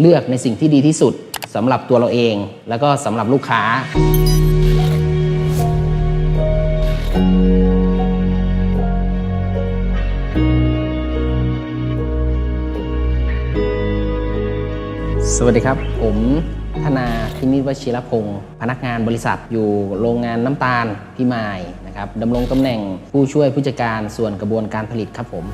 เลือกในสิ่งที่ดีที่สุดสำหรับตัวเราเอง แล้วก็สำหรับลูกค้า สวัสดีครับ ผมธนาพินิจวชิรพงศ์พนักงานบริษัทอยู่โรงงานน้ำตาลพิมายนะครับดำรงตำแหน่งผู้ช่วยผู้จัดการส่วนกระบวนการผลิตครับผม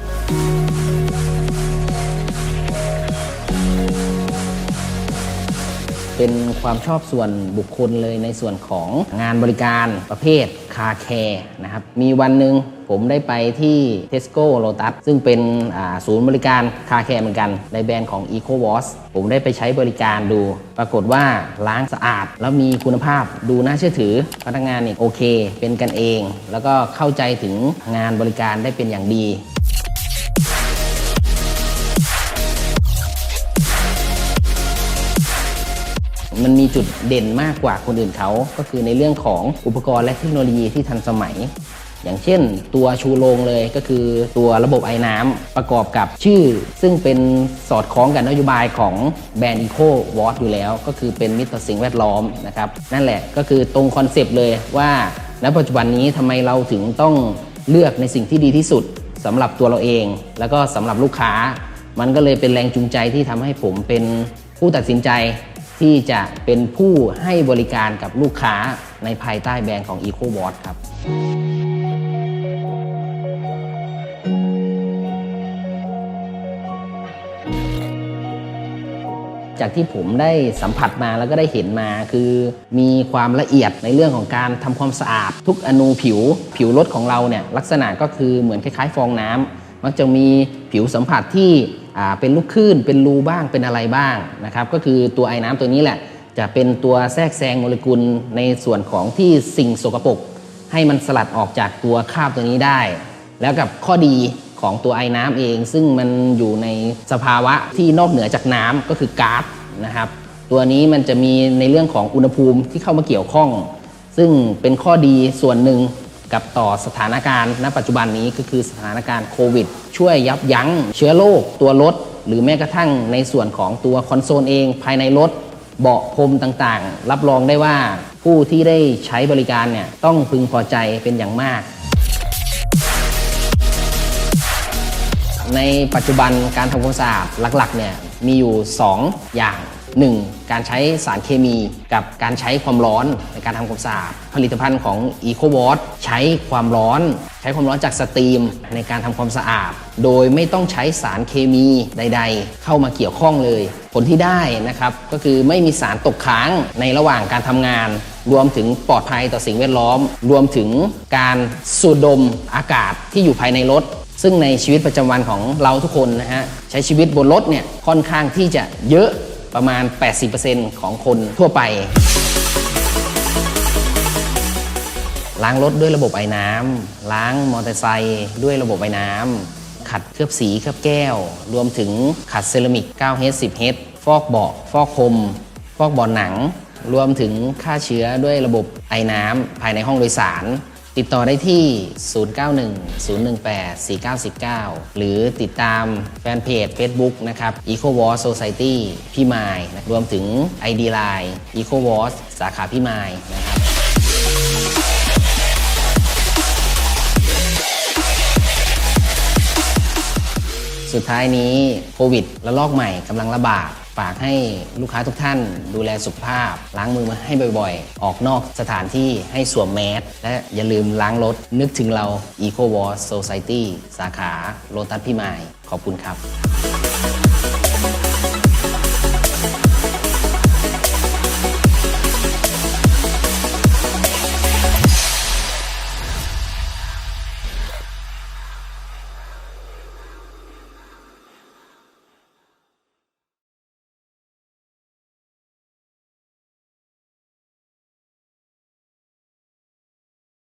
เป็นความชอบส่วนบุคคลเลยในส่วนของงานบริการประเภทคาแคร์นะครับ มีวันหนึ่งผมได้ไปที่ Tesco Lotus ซึ่งเป็นศูนย์บริการคาแคร์เหมือนกัน ในแบรนด์ของ Eco Wash ผมได้ไปใช้บริการดู ปรากฏว่าล้างสะอาด แล้วมีคุณภาพดูน่าเชื่อถือ พนักงานเนี่ยโอเค เป็นกันเอง แล้วก็เข้าใจถึงงานบริการได้เป็นอย่างดี มันมีจุดเด่นมากกว่าคนอื่นเขา ก็คือในเรื่องของอุปกรณ์และเทคโนโลยีที่ทันสมัย อย่างเช่น ตัวชูโรงเลยก็คือตัวระบบไอ้น้ำประกอบกับชื่อ ซึ่งเป็นสอดคล้องกับนโยบายของแบรนด์ Eco w a t อยู่แล้ว ก็คือเป็นมิตรต่อสิ่งแวดล้อมนะครับนั่นแหละก็คือตรงคอนเซปต์เลยว่าณปัจจุบันนี้ทำไมเราถึงต้องเลือกในสิ่งที่ดีที่สุดสำหรับตัวเราเอง แล้วก็สำหรับลูกค้า มันก็เลยเป็นแรงจูงใจที่ทำให้ผมเป็นผู้ตัดสินใจ ที่จะเป็นผู้ให้บริการกับลูกค้าในภายใต้แบรนด์ของ Eco w a t ครับ จากที่ผมได้สัมผัสมาแล้วก็ได้เห็นมาคือมีความละเอียดในเรื่องของการทำความสะอาด ทุกอนูผิวผิวรถของเราเนี่ยลักษณะก็คือเหมือนคล้ายๆ ฟองน้ำ มักจะมีผิวสัมผัสที่เป็นลูกคลื่น เป็นรูบ้างเป็นอะไรบ้างนะครับก็คือตัวไอ้น้ำตัวนี้แหละ จะเป็นตัวแทรกแซงโมเลกุลในส่วนของที่สิ่งสกปรกให้มันสลัดออกจากตัวคราบตัวนี้ได้ แล้วกับข้อดีของตัวไอ้น้ำเอง ซึ่งมันอยู่ในสภาวะที่นอกเหนือจากน้ำก็คือก๊าซนะครับ ตัวนี้มันจะมีในเรื่องของอุณหภูมิที่เข้ามาเกี่ยวข้อง ซึ่งเป็นข้อดีส่วนหนึ่ง กับต่อสถานการณ์ณปัจจุบันนี้ก็คือสถานการณ์โควิด ช่วยยับยั้งเชื้อโรคตัวรถ หรือแม้กระทั่งในส่วนของตัวคอนโซลเองภายในรถเบาะพรมต่างๆ รับรองได้ว่าผู้ที่ได้ใช้บริการเนี่ยต้องพึงพอใจเป็นอย่างมาก ในปัจจุบันการทำความสะอาดหลักๆเนี่ย มีอยู่ 2 อย่าง 1. การใช้สารเคมีกับการใช้ความร้อนในการทำความสะอาดผลิตภัณฑ์ของ e c o w a t ใช้ความร้อน ใช้ความร้อนจากสตรีมในการทำความสะอาด โดยไม่ต้องใช้สารเคมีใด ๆ เข้ามาเกี่ยวข้องเลย ผลที่ได้นะครับก็คือไม่มีสารตกค้างในระหว่างการทำงาน รวมถึงปลอดภัยต่อสิ่งแวดล้อม รวมถึงการสูดดมอากาศที่อยู่ภายในรถ ซึ่งในชีวิตประจำวันของเราทุกคนนะฮะใช้ชีวิตบนรถเนี่ยค่อนข้างที่จะเยอะประมาณ 80%ของคนทั่วไป ล้างรถด้วยระบบไอ้น้ำล้างมอเตอร์ไซค์ด้วยระบบไอ้น้ำขัดเคลือบสีเคลือบแก้ว รวมถึงขัดเซรามิก 9H 10H ฟอกเบาะฟอกคม ฟอกเบาะหนัง รวมถึงฆ่าเชื้อด้วยระบบไอ้น้ำภายในห้องโดยสาร ติดต่อได้ที่ 0910184919หรือติดตามแฟนเพจ Facebook นะครับ Eco w a r Society พี่มายนะรวมถึง ID Line Eco w a r สาขาพี่มายนะครับสุดท้ายนี้โควิดระลอกใหม่กำลังระบาด ฝากให้ลูกค้าทุกท่านดูแลสุขภาพ ล้างมือมาให้บ่อยๆ ออกนอกสถานที่ให้สวมแมสและอย่าลืมล้างรถ นึกถึงเรา Eco w a r Society สาขาโลตัสพิมาย ขอบคุณครับ